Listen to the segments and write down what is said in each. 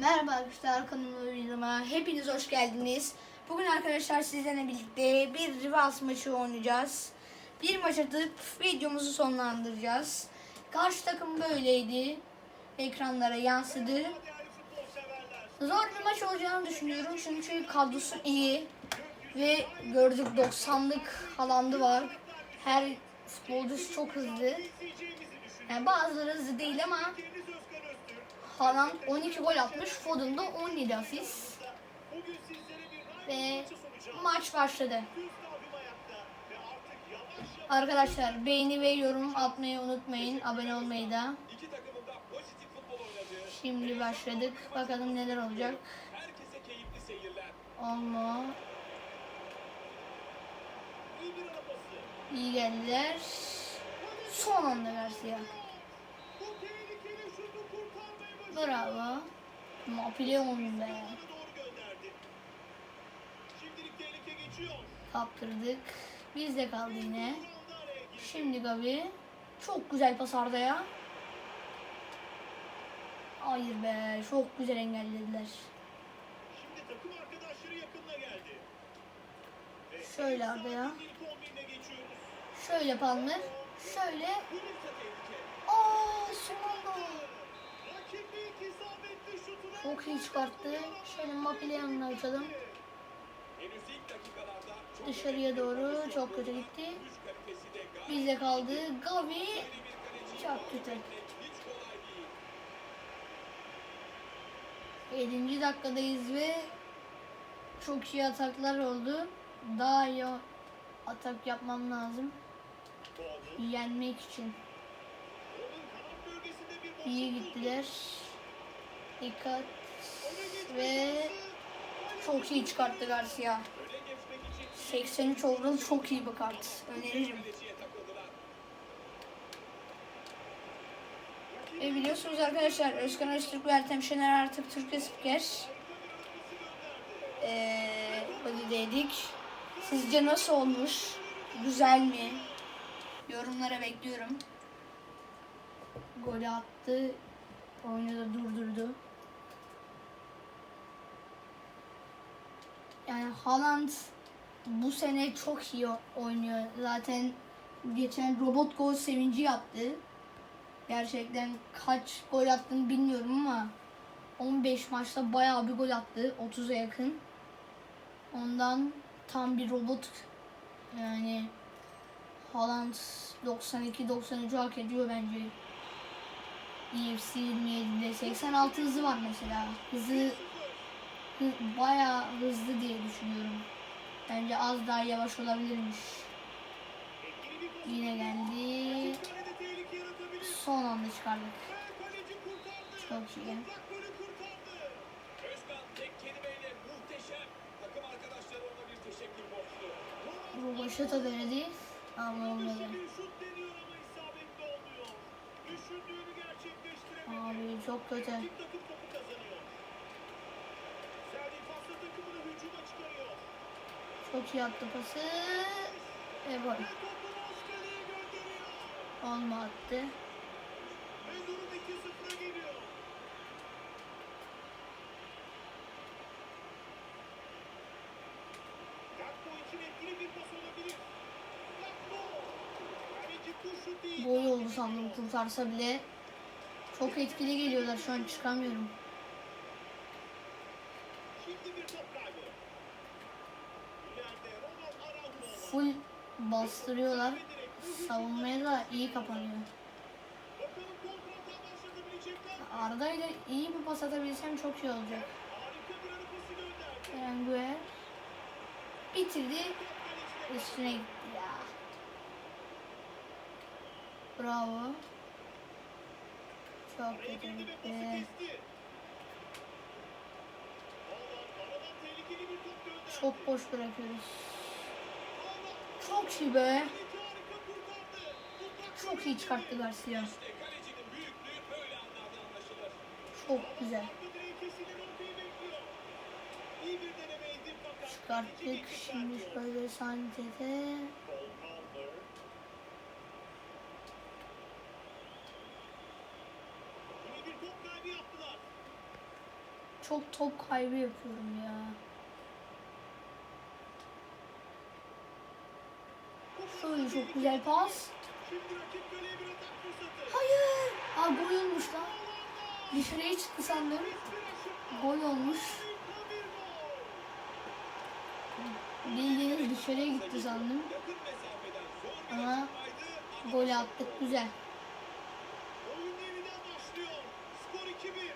Merhaba arkadaşlar kanalıma hepiniz hoş geldiniz. Bugün arkadaşlar sizlerle birlikte bir Rivas maçı oynayacağız. Bir maç atıp videomuzu sonlandıracağız. Karşı takım böyleydi. Ekranlara yansıdı. Zor bir maç olacağını düşünüyorum çünkü kadrosu iyi. Ve gördük 90'lık Haaland'ı var. Her futbolcusu çok hızlı. Yani bazıları hızlı değil ama Haaland 12 gol atmış. Foden da 17 asist. Ve maç başladı. Arkadaşlar beğeni ve yorum atmayı unutmayın. Abone olmayı da. Şimdi başladık. Bakalım neler olacak. Olma. İyi geldiler. Son anda Garcia. Bravo. Napoleon be. Doğru gönderdi. Şimdilik tehlike geçiyor. Kaptırdık. Bizde kaldı yine. Şimdi Gavi. Çok güzel pas Arda'ya. Hayır be. Çok güzel engellediler. Şimdi takım arkadaşları yakınına geldi. Şöyle Arda'ya. sağ ilk 11'ine geçiyoruz. Şöyle Palmer. Şöyle. Vurursa tehlike. Çok iyi çıkarttı. Şöyle açalım. İlk dakikalarda çok Dışarıya doğru çok kötü gitti. Bizde kaldı. Gavi. Çok kötü. Hiç kolay değil. 7. dakikadayız ve çok iyi ataklar oldu. Daha iyi atak yapmam lazım. Yenmek için. İyi gittiler. Dikkat ve çok iyi çıkarttı Garcia. Öne geçmek için 83 overall çok iyi bir kart. Öneririm. E biliyorsunuz arkadaşlar Özkan Öztürk ve Ertem Şener artık Türkiye spiker. Eee dedik. Sizce nasıl olmuş? Güzel mi? Yorumlara bekliyorum. Golü attı. Oyunu da durdurdu. Yani Haaland bu sene çok iyi oynuyor. Zaten geçen robot gol sevinci yaptı. Gerçekten kaç gol attığını bilmiyorum ama 15 maçta bayağı bir gol attı. 30'a yakın. Ondan tam bir robot yani Haaland 92-93'ü hak ediyor bence. EFC 27'de 86 hızı var mesela. Hızı hı, bayağı hızlı diye düşünüyorum. Bence az daha yavaş olabilirmiş. Yine geldi. Son anda çıkardık. Çok iyi. Mutlak golü kurtardı. Özkan tek kelimeyle Düşündüğünü gerçekleştiremedi. Abi çok kötü. Rakip takım topu kazanıyor. Serdi pasla takımını hücuma çıkarıyor. Çok iyi attı pası. Ve gol. Olma attı. Ve durum 2-0'a geliyor. Gakpo için etkili bir pas olabilir. Gakpo. Kaleci kurşun değil. Oldu sandım kurtarsa bile. Çok etkili geliyorlar şu an çıkamıyorum. Full bastırıyorlar. Savunmaya da iyi kapanıyor. Arda ile iyi bir pas atabilsem çok iyi olacak. Erenguer bitirdi. Üstüne gitti ya. Bravo. Çok araya kötü girdi ve gitti. pası kesti. Haaland aradan tehlikeli bir top gönderdi. Çok boş bırakıyoruz. Çok iyi be. Çok iyi çıkarttı Garcia. Çok güzel. İyi Çıkarttık. Şimdi şöyle Sanchez'e. Cole Palmer. Yine bir top kaybı yaptılar. Çok top kaybı yapıyorum ya. Şöyle çok güzel pas. Hayır. Aa gol olmuş lan. Dışarıya çıktı sandım. Gol olmuş. Bildiğiniz dışarıya gitti sandım. Ama gol attık güzel. Oyun yeniden başlıyor. Skor 2-1.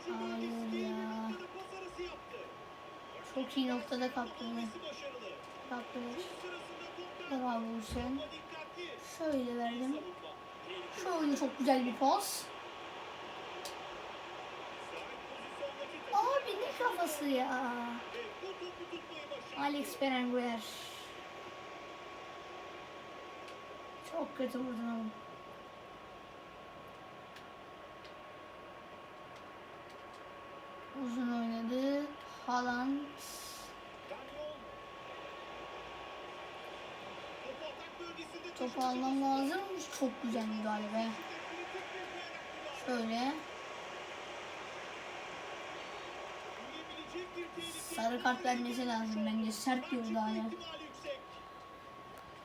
Hücum Hayır bölgesinde iyi bir ya. noktada pas arası yaptı. Çok iyi noktada kaptım ben. Olması başarılı. Kaptınız. Şut sırasında kontra. Bravo Hüseyin. Ama dikkatli. Şöyle verdim. Şöyle çok güzel bir pas. Abi ne kafası ya. Alex Berenguer. Çok kötü vurdun oğlum. Uzun oynadı. Haaland. Daniel. Topu atak bölgesinde Topu almam lazım. Çok güzel müdahale be. Şöyle. Sarı kart vermesi lazım bence. Sert bir müdahale.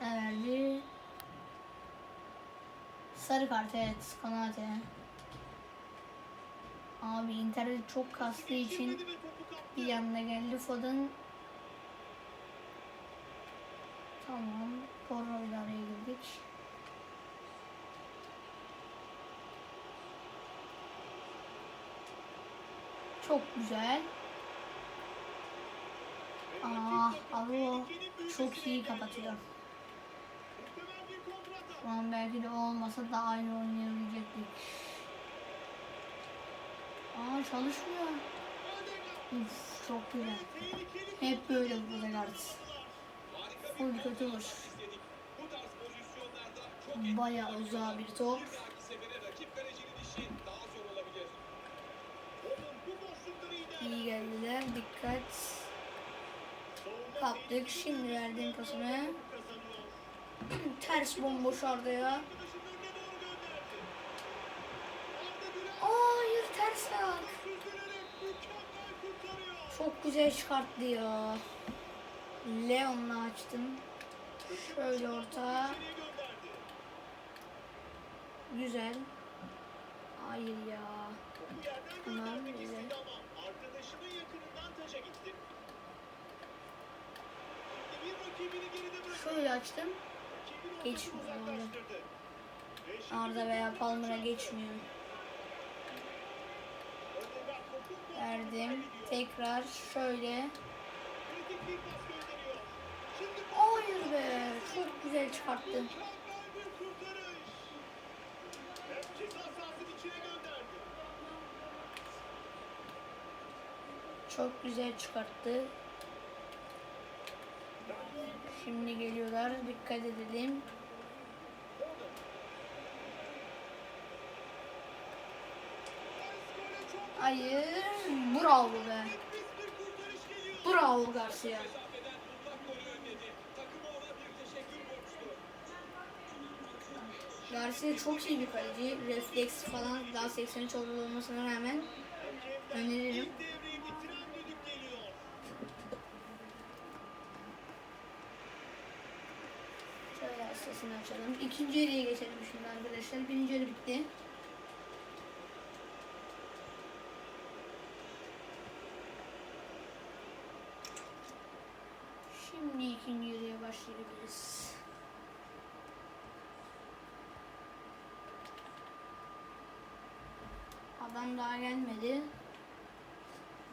Ne verdi? Sarı kart evet. Kanate. Abi internet çok kastığı için bir anda geldi Foden. Tamam. Porro ile araya girdik. Çok güzel. Aa, alo. Çok iyi kapatıyor. Şu an belki de olmasa da aynı oynayabilecektik. Aa çalışmıyor. Uf, çok güzel. Hep böyle. Harika bir Full kötü vur. Onun bu boşlukları idare İyi geldiler. Dikkat. Kaptık. Şimdi bir verdim pasını. Ters bomboş Arda ya. Arkadaşının önüne doğru gönderdi. Arda Güler Hayır ters ayak. Çok güzel çıkarttı ya. Leon'la açtım. Şöyle orta. Güzel. Hayır ya. Tamam, güzel. arkadaşının yakınından taça gitti. Şöyle açtım. Geçmiyor şimdi Arda veya Palmer'a geçmiyor. Verdim. Tekrar şöyle. Hayır be. Çok güzel çıkarttı. mükemmel bir kurtarış. Hem ceza sahasının içine gönderdi. Çok güzel çıkarttı. Şimdi geliyorlar. Dikkat edelim. Hayır. Bravo be. Bravo Garcia. Garcia çok iyi bir kaleci. Refleks falan daha 83 olmasına rağmen öneririm. Şöyle sesini açalım. İkinci yarıya geçelim şimdi arkadaşlar. Birinci yarı bitti. Şimdi ikinci yarıya başlayabiliriz. Adam daha gelmedi.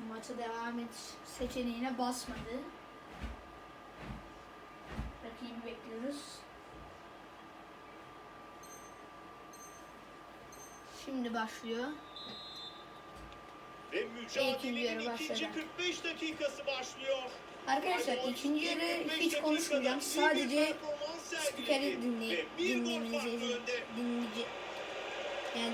Maça devam et seçeneğine basmadı. Rakibi bekliyoruz. Şimdi başlıyor. Ve ikinci mücadelenin başladı. ikinci 45 dakikası başlıyor. Arkadaşlar ikinci yarı hiç konuşmayacağım. Sadece spikeri dinley dinlemenizi dinleyici yani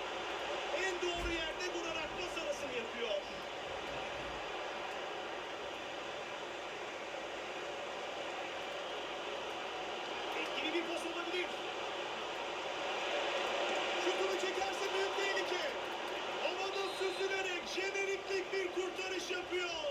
Doğru yerde durarak pas arasını yapıyor. Etkili bir pas olabilir. Şutunu çekerse büyük tehlike. Havada süzülerek jeneriklik bir kurtarış yapıyor.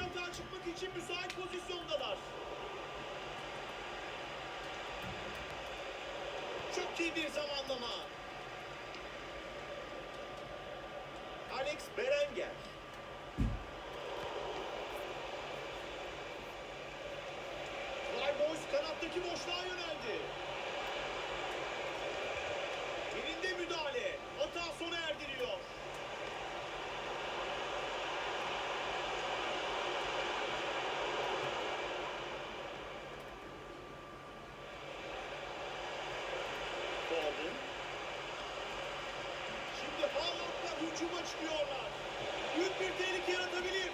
Atağa çıkmak için müsait pozisyondalar. Çok iyi bir zamanlama. Alex Berenger. Flyboys kanattaki boşluğa yöneldi. Elinde müdahale. Hata sona erdiriyor. Foden. Şimdi Haaland'la hücuma çıkıyorlar. Büyük bir tehlike yaratabilir.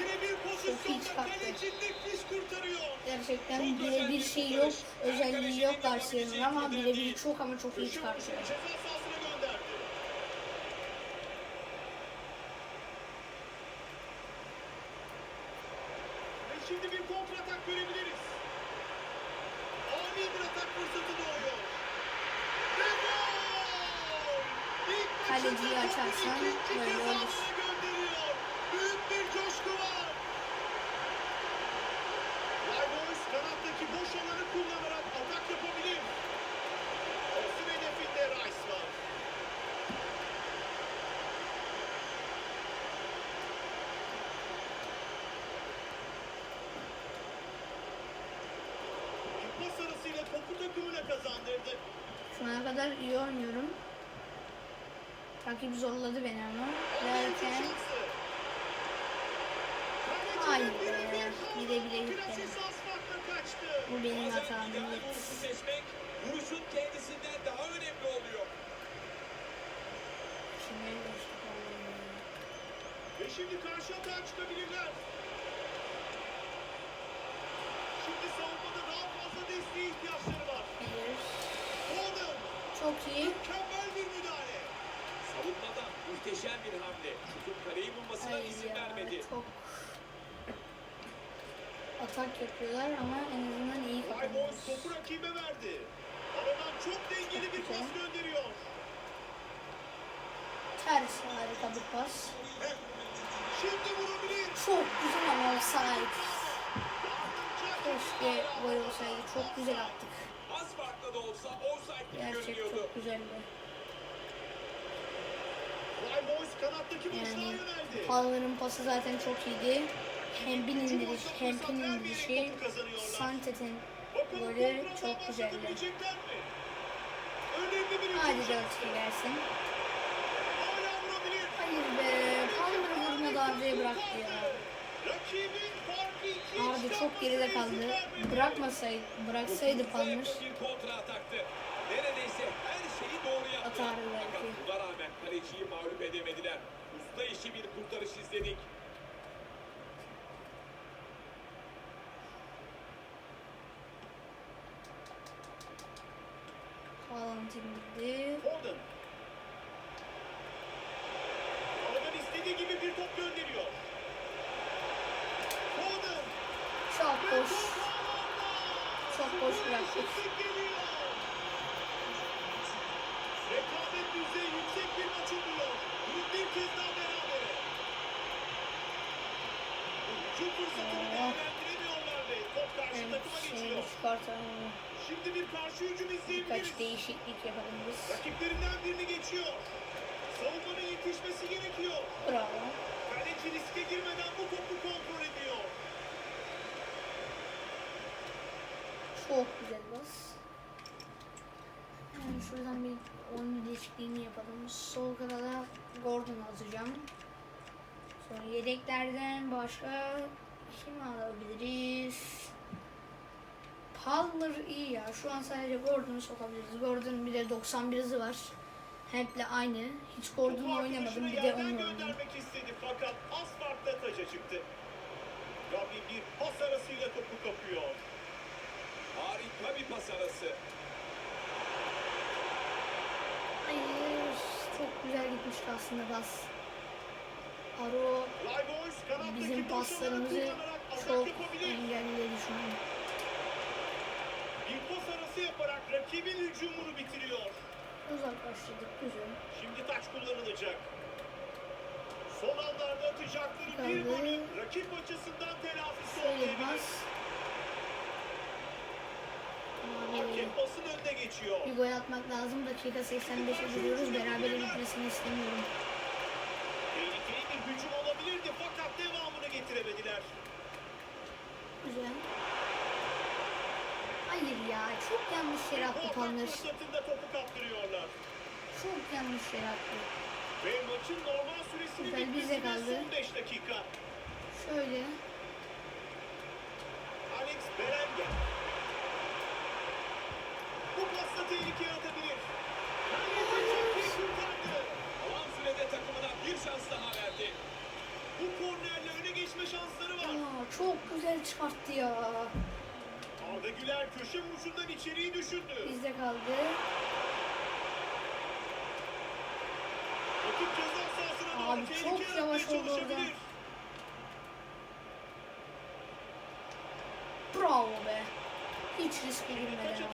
Yine bir pozisyonda kaleci nefis kurtarıyor. Gerçekten birebir bir şey yok. Özelliği yok Garcia'nın ama birebir kadar çok ama çok iyi çıkartıyor. vuruşunu Ceza sahasına gönderdi. Ve şimdi bir kontratak görebiliriz. Ani bir atak fırsatı doğuyor. Ve gol! İlk maçında Kaleciyi topu açarsan ikinci böyle kez olur. ağlara gönderiyor. Büyük bir coşku var. Cowboys alanı kullanarak atak yapabilir. Olsun hedefinde Rice var. Bir pas arasıyla topu takımına kazandırdı. Şu ana kadar iyi oynuyorum. Rakip zorladı beni ama. Derken. Hayır bile kaldı. gitti. Bu benim hatam. Evet. vuruşun kendisinden daha önemli oluyor. Ve şimdi karşı atağa çıkabilirler. Şimdi savunmada daha fazla desteğe ihtiyaçları var. Foden Çok iyi. mükemmel bir müdahale. Savunmada muhteşem bir hamle. Şutun kareyi bulmasına Ay izin ya vermedi. çok atak yapıyorlar ama en azından iyi kazanıyoruz. topu rakibe verdi. Aradan çok dengeli bir pas gönderiyor. Ters harika bir pas. Şimdi vurabilir. Çok güzel ama offside. Keşke gol olsaydı. Çok güzel attık. Az farklı da olsa offside gibi Gerçek çok güzeldi. Cowboys kanattaki boşluğa Yani yöneldi. Palmer'ın pası zaten çok iyiydi. Hem bin boşluk hem pin indirişi. Santet'in golü çok güzeldi. Hadi. 4 gelsin. Hayır be. Palmer'ı vurma darbeyi bıraktı ya. Abi çok geride kaldı. Bırakmasaydı, bıraksaydı Palmer. Neredeyse her şeyi doğru yaptı. Atardı belki. Buna rağmen kaleciyi mağlup edemediler. Usta işi bir kurtarış izledik. Haaland indirdi. Foden. Aradan istediği gibi bir top gönderiyor. Foden. Çok boş. Çok boş bıraktık. Rekabet düzeyi yüksek bir maç oluyor. Bir kez daha berabere. Bu Hücum fırsatını değerlendiremiyorlar ve top karşı takıma geçiyor. çıkartalım. Şimdi bir karşı hücum izleyebiliriz. Birkaç değişiklik yapalım biz. Rakiplerinden birini geçiyor. Savunmanın yetişmesi gerekiyor. Bravo. Kaleci riske girmeden bu topu kontrol ediyor. Çok güzel bas. Yani şuradan bir oyun değişikliğini yapalım. Sol kanala Gordon atacağım. Sonra yedeklerden başka kim alabiliriz? Palmer iyi ya. Şu an sadece Gordon'u sokabiliriz. Gordon'un bir de 91 hızı var. Hep'le aynı. Hiç Gordon'la Topu oynamadım. Bir de onunla oynadım. istedi fakat az farkla taca çıktı. Gabi bir pas arasıyla topu kapıyor. Harika bir pas arası. Hayır. Çok güzel gitmişti aslında pas. Aro bizim paslarımızı çok engelledi şu an. Bir pas arası yaparak rakibin hücumunu bitiriyor. Uzaklaştırdık güzel. Şimdi taç kullanılacak. Son anlarda atacakları bir Kaldı. golün rakip açısından telafisi olmayabilir. Hakem pasın önüne geçiyor. bir gol atmak lazım. Dakika 85'e duruyoruz. Beraber bitmesini istemiyorum. Tehlikeli bir hücum olabilirdi fakat devamını getiremediler. Güzel. Hayır ya. Çok yanlış yere attı Korkak Palmer. fırsatında topu kaptırıyorlar. Çok yanlış yere attı. Ve maçın normal bize bitmesine kaldı. son 5 dakika. Şöyle. Alex Berenguer. Bu pasla tehlike yaratabilir. Kaleci kurtardı. Alan sürede takımına bir şans daha verdi. Bu kornerle öne geçme şansları var. Aa, çok güzel çıkarttı ya. Arda Güler köşe vuruşundan içeriği düşündü. Bizde kaldı. Rakip ceza sahasına doğru Abi çok yaratmaya yavaş oldu orada. çalışabilir. Bravo be. Hiç riske girmeden.